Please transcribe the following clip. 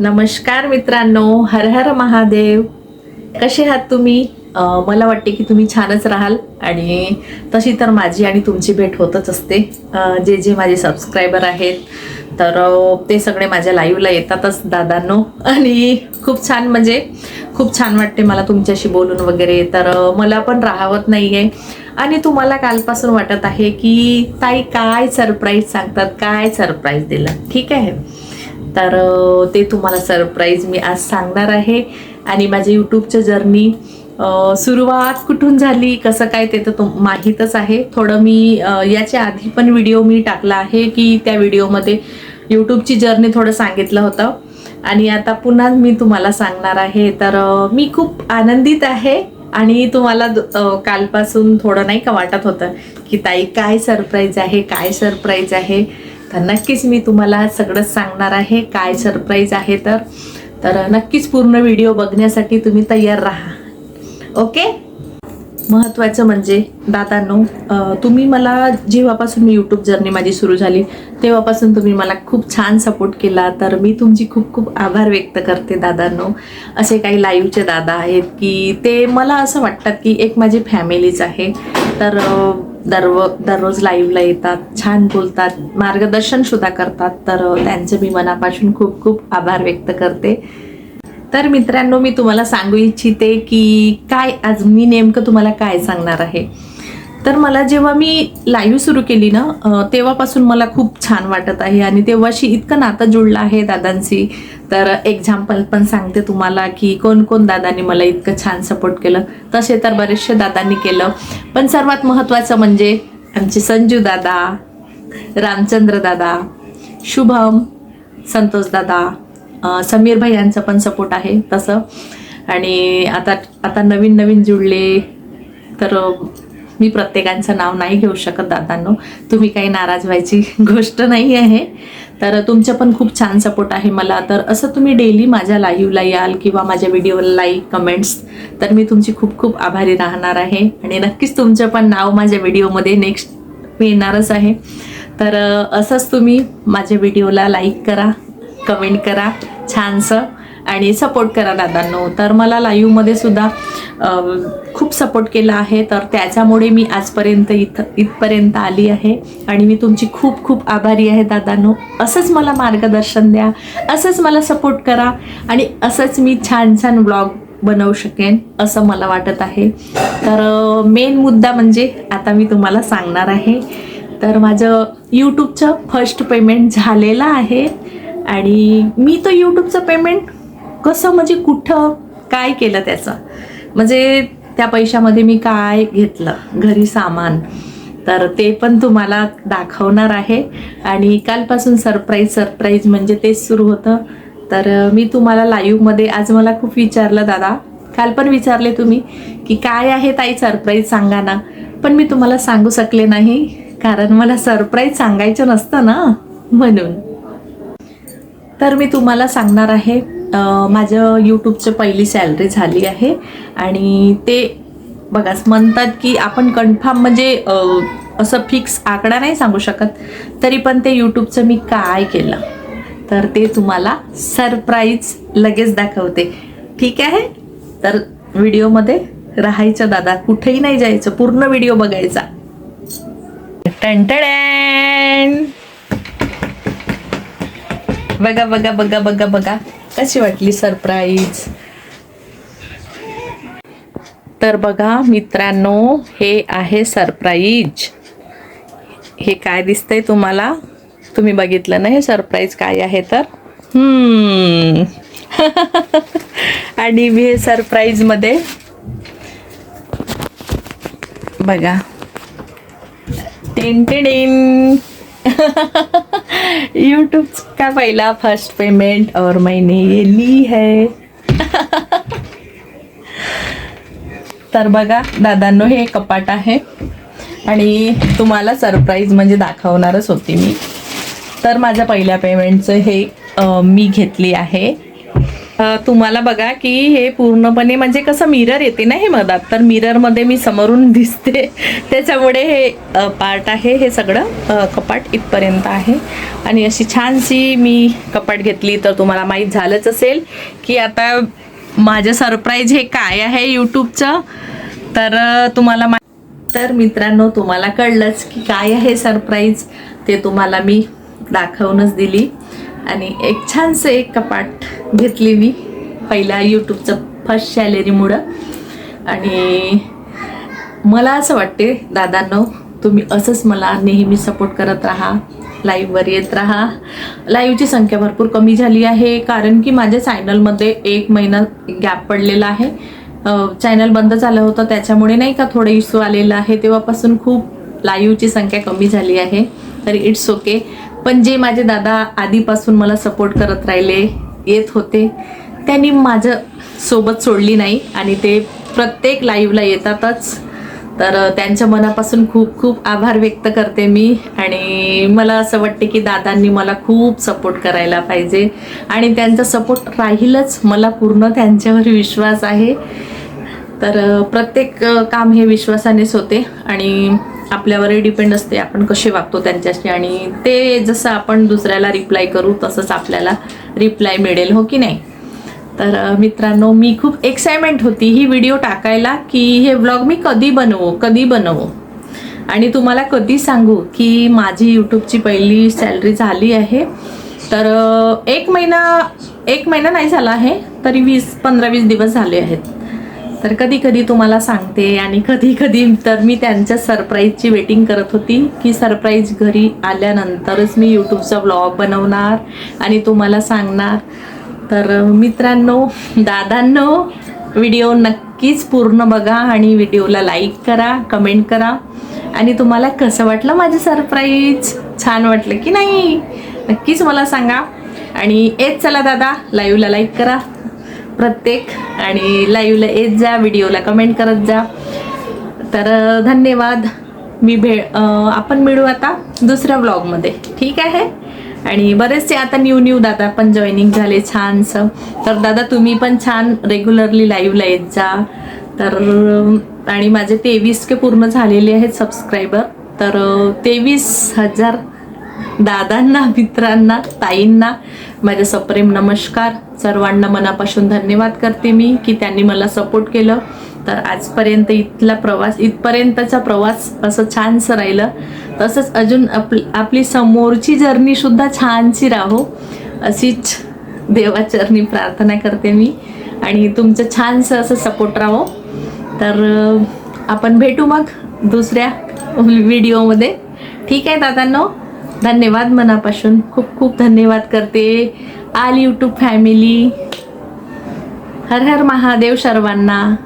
नमस्कार मित्रांनो हर हर महादेव. कसे आहात तुम्ही? मला वाटते की तुम्ही छानच राहाल आणि तशी तर माझी आणि तुमची भेट होतच असते. जे जे माझे सबस्क्रायबर आहेत तर ते सगळे माझ्या लाईव्हला येतातच दादांनो. आणि खूप छान म्हणजे खूप छान वाटते मला तुमच्याशी बोलून वगैरे. तर मला पण राहावत नाही आहे आणि तुम्हाला कालपासून वाटत आहे की ताई काय सरप्राईज सांगतात? काय सरप्राईज दिलं? ठीक आहे. तर ते तुम्हाला सरप्राईज मी आज सांगणार आहे. आणि माझ्या यूट्यूबचं जर्नी सुरुवात कुठून झाली कसं काय ते तर तुम माहीतच आहे. थोडं मी याच्या आधी पण व्हिडिओ मी टाकला आहे की त्या व्हिडिओमध्ये यूट्यूबची जर्नी थोडं सांगितलं होतं. आणि आता पुन्हा मी तुम्हाला सांगणार आहे. तर मी खूप आनंदित आहे आणि तुम्हाला कालपासून थोडं नाही का वाटत होतं की ताई काय सरप्राईज आहे काय सरप्राईज आहे. तर नक्कीच मी तुम्हाला सगळंच सांगणार आहे. काय सरप्राईज आहे तर? तर नक्कीच पूर्ण व्हिडिओ बघण्यासाठी तुम्ही तयार राहा. ओके महत्त्वाचं म्हणजे दादांनो तुम्ही मला जेव्हापासून मी यूट्यूब जर्नी माझी सुरू झाली तेव्हापासून तुम्ही मला खूप छान सपोर्ट केला. तर मी तुमची खूप खूप आभार व्यक्त करते दादांनो. असे काही लाईव्हचे दादा आहेत की ते मला असं वाटतात की एक माझी फॅमिलीच आहे. तर दरव दररोज लाईव्हला येतात छान बोलतात मार्गदर्शन सुद्धा करतात. तर त्यांचे मी मनापासून खूप खूप आभार व्यक्त करते. तर मित्रांनो मी तुम्हाला सांगू इच्छिते की काय आज मी नेमकं तुम्हाला काय सांगणार आहे? तर मला जेव्हा मी लाईव्ह सुरू केली ना तेव्हापासून मला खूप छान वाटत आहे. आणि तेव्हाशी इतकं नातं जुळलं आहे दादांशी. तर एक्झाम्पल पण सांगते तुम्हाला की कोण कोण दादांनी मला इतकं छान सपोर्ट केलं. तसे तर बरेचसे दादांनी केलं. पण सर्वात महत्त्वाचं म्हणजे आमचे संजू दादा रामचंद्र दादा शुभम संतोष दादा समीर भाई यांचा पण सपोर्ट आहे तसं. आणि आता आता नवीन नवीन जुळले तर मी प्रत्येकांचं नाव नाही घेऊ शकत दादांनो. तुम्ही काही नाराज व्हायची गोष्ट नाही आहे. तर तुमचं पण खूप छान सपोर्ट आहे मला. तर असं तुम्ही डेली माझ्या लाईव्हला याल किंवा माझ्या व्हिडिओला लाईक कमेंट्स तर मी तुमची खूप खूप आभारी राहणार आहे. आणि नक्कीच तुमचं पण नाव माझ्या व्हिडिओमध्ये नेक्स्ट मी येणारच आहे. तर असंच तुम्ही माझ्या व्हिडिओला लाईक करा कमेंट करा. छानसं. आणि सपोर्ट करा दादांनो. तर मला लाईव्हमध्ये सुद्धा खूप सपोर्ट केला आहे. तर त्याच्यामुळे मी आजपर्यंत इथं इथपर्यंत आली आहे. आणि मी तुमची खूप खूप आभारी आहे दादांनो. असंच मला मार्गदर्शन द्या. असंच मला सपोर्ट करा. आणि असंच मी छान छान ब्लॉग बनवू शकेन असं मला वाटत आहे. तर मेन मुद्दा म्हणजे आता मी तुम्हाला सांगणार आहे. तर माझं यूट्यूबचं फर्स्ट पेमेंट झालेलं आहे. आणि मी तो यूट्यूबचं पेमेंट कसं म्हणजे कुठं काय केलं त्याचं? म्हणजे त्या पैशामध्ये मी काय घेतलं? घरी सामान. तर ते पण तुम्हाला दाखवणार आहे. आणि कालपासून सरप्राईज सरप्राईज म्हणजे तेच सुरू होतं. तर मी तुम्हाला लाईव्हमध्ये आज मला खूप विचारलं दादा. काल पण विचारले तुम्ही की काय आहे ताई सरप्राईज सांगा ना. पण मी तुम्हाला सांगू शकले नाही कारण मला सरप्राईज सांगायचं नसतं ना म्हणून. तर मी तुम्हाला सांगणार आहे माझं यूट्यूबचं पहिली सॅलरी झाली आहे. आणि ते बघा म्हणतात की आपण कन्फर्म म्हणजे असं फिक्स आकडा नाही सांगू शकत तरी पण ते यूट्यूबचं मी काय केलं? तर ते तुम्हाला सरप्राईज लगेच दाखवते. ठीक आहे? तर व्हिडिओमध्ये राहायचं दादा कुठेही नाही जायचं पूर्ण व्हिडिओ बघायचा. टंटड्यान बघा बघा बघा बघा बघा. कशी वाटली सरप्राईज तर बघा मित्रांनो हे आहे सरप्राईज हे काय दिसतंय तुम्हाला? तुम्ही बघितलं ना हे सरप्राईज काय आहे तर? हम्म. आणि मी हे सरप्राईजमध्ये बघा. Ten ten. यूट्यूब का पहिला फर्स्ट पेमेंट और मैंने ये ली है. तर बघा दादांनो हे कपाट आहे. आणि तुम्हाला सरप्राईज म्हणजे दाखवणारच होती मी. तर माझ्या पहिल्या पेमेंटचं हे मी घेतली आहे. तुम्हाला बघा की हे पूर्णपणे म्हणजे कसं मिरर येते ना हे मधात. तर मिररमध्ये मी समोरून दिसते. त्याच्यामुळे हे पार्ट आहे. हे सगळं कपाट इथपर्यंत आहे. आणि अशी छानशी मी कपाट घेतली तर तुम्हाला माहीत झालंच असेल की आता माझं सरप्राईज हे काय आहे यूट्यूबचं तर तुम्हाला मा तर मित्रांनो तुम्हाला कळलंच की काय आहे सरप्राईज ते तुम्हाला मी दाखवूनच दिली. आणि एक छानसं एक कपाट घेतली मी पहिल्या यूट्यूबचं फर्स्ट सॅलरीमुळं आणि मला असं वाटते दादांनो तुम्ही असंच मला नेहमी सपोर्ट करत राहा लाईव्हवर येत राहा. लाईव्हची संख्या भरपूर कमी झाली आहे कारण की माझ्या चॅनलमध्ये एक महिना गॅप पडलेला आहे. चॅनल बंद झालं होतं त्याच्यामुळे नाही का थोडं इश्यू आलेला आहे. तेव्हापासून खूप लाईव्हची संख्या कमी झाली आहे. तरी इट्स ओके पण जे माझे दादा आधीपासून मला सपोर्ट करत राहिले येत होते त्यांनी माझं सोबत सोडली नाही आणि ते प्रत्येक लाईव्हला येतातच. तर त्यांच्या मनापासून खूप खूप आभार व्यक्त करते मी आणि मला असं वाटते की दादांनी मला खूप सपोर्ट करायला पाहिजे आणि त्यांचा सपोर्ट राहीलच. मला पूर्ण त्यांच्यावर विश्वास आहे. तर प्रत्येक काम हे विश्वासानेच होते आणि आपल्यावरही डिपेंड असते आपण कसे वागतो त्यांच्याशी आणि ते जसं आपण दुसऱ्याला रिप्लाय करू तसंच आपल्याला रिप्लाय मिळेल हो की नाही? तर मित्रांनो मी खूप एक्साइटमेंट होती ही व्हिडिओ टाकायला की हे व्लॉग मी कधी बनवू कधी बनवू? आणि तुम्हाला कधी सांगू की माझी यूट्यूबची पहिली सॅलरी झाली आहे तर एक महिना एक महिना नाही झाला आहे तरी वीस पंधरा वीस दिवस झाले आहेत. तर कधी कधी तुम्हाला सांगते आणि कधी कधी तर मी त्यांच्या सरप्राईजची वेटिंग करत होती की सरप्राईज घरी आल्यानंतरच मी यूट्यूबचा व्लॉग बनवणार आणि तुम्हाला सांगणार. तर मित्रांनो दादांनो व्हिडिओ नक्कीच पूर्ण बघा आणि व्हिडिओला लाईक करा कमेंट करा. आणि तुम्हाला कसं वाटलं माझं सरप्राईज छान वाटलं की नाही? नक्कीच मला सांगा. आणि येत चला दादा लाईव्हला लाईक करा. प्रत्येक आणि लाईव्हला येत जा व्हिडिओला कमेंट करत जा. तर धन्यवाद. मी भे आपण मिळू आता दुसऱ्या व्लॉगमध्ये. ठीक आहे? आणि बरेचसे आता न्यू न्यू दादा पण जॉईनिंग झाले छानसं. तर दादा तुम्ही पण छान रेग्युलरली लाईव्हला येत जा. तर आणि माझे तेवीस के पूर्ण झालेले आहेत सबस्क्रायबर तर तेवीस हजार दादांना मित्रांना ताईंना माझे सप्रेम नमस्कार. सर्वांना मनापासून धन्यवाद करते मी की त्यांनी मला सपोर्ट केलं. तर आजपर्यंत इथला प्रवास इथपर्यंतचा प्रवास असं छानसं राहिलं. तसंच अजून आपली आपली समोरची जर्नीसुद्धा छानशी राहो अशीच देवाचरणी प्रार्थना करते मी. आणि तुमचं छानसं असं सपोर्ट राहो. तर आपण भेटू मग दुसऱ्या व्हिडिओमध्ये ठीक आहे दादांनो? धन्यवाद मनापासून. खूप खूप धन्यवाद करते आल यूट्यूब फॅमिली. हर हर महादेव सर्वांना.